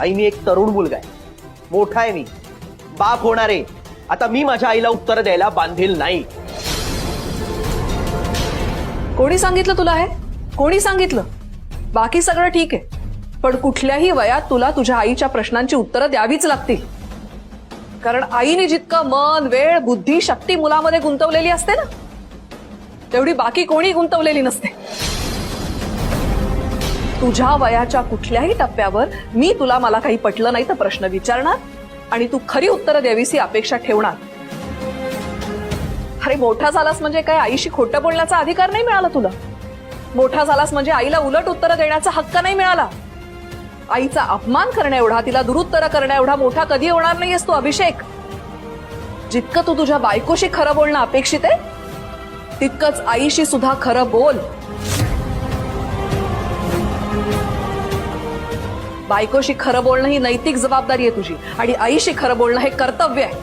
आई मी एक तरुण मुलगा आहे. मोठा आहे मी. बाप होणार आहे. आता मी माझ्या आईला उत्तर द्यायला बांधील नाही. कोणी सांगितलं तुला हे? कोणी सांगितलं? बाकी सगळं ठीक आहे. पण कुठल्याही वयात तुला तुझ्या आईच्या प्रश्नांची उत्तरं द्यावीच लागतील. कारण आईने जितकं मन वेळ बुद्धी शक्ती मुलामध्ये गुंतवलेली असते ना तेवढी बाकी कोणी गुंतवलेली नसते. तुझ्या वयाच्या कुठल्याही टप्प्यावर मी तुला मला काही पटलं नाही तर प्रश्न विचारणार आणि तू खरी उत्तरं द्यावीस ही अपेक्षा ठेवणार. अरे मोठा झालास म्हणजे काय? आईशी खोटं बोलण्याचा अधिकार नाही मिळाला तुला. मोठा झालास म्हणजे आईला उलट उत्तरं देण्याचा हक्क नाही मिळाला. आईचा अपमान करण्या एवढा तिला दुरुत्तर करण्या एवढा मोठा कधी होणार नाहीयेस तू अभिषेक. जितकं तू तुझ्या बायकोशी खरं बोलणं अपेक्षित आहे तितकंच आईशी सुद्धा खरं बोल. बायकोशी खरं बोलणं ही नैतिक जबाबदारी आहे तुझी. आणि आईशी खरं बोलणं हे कर्तव्य आहे.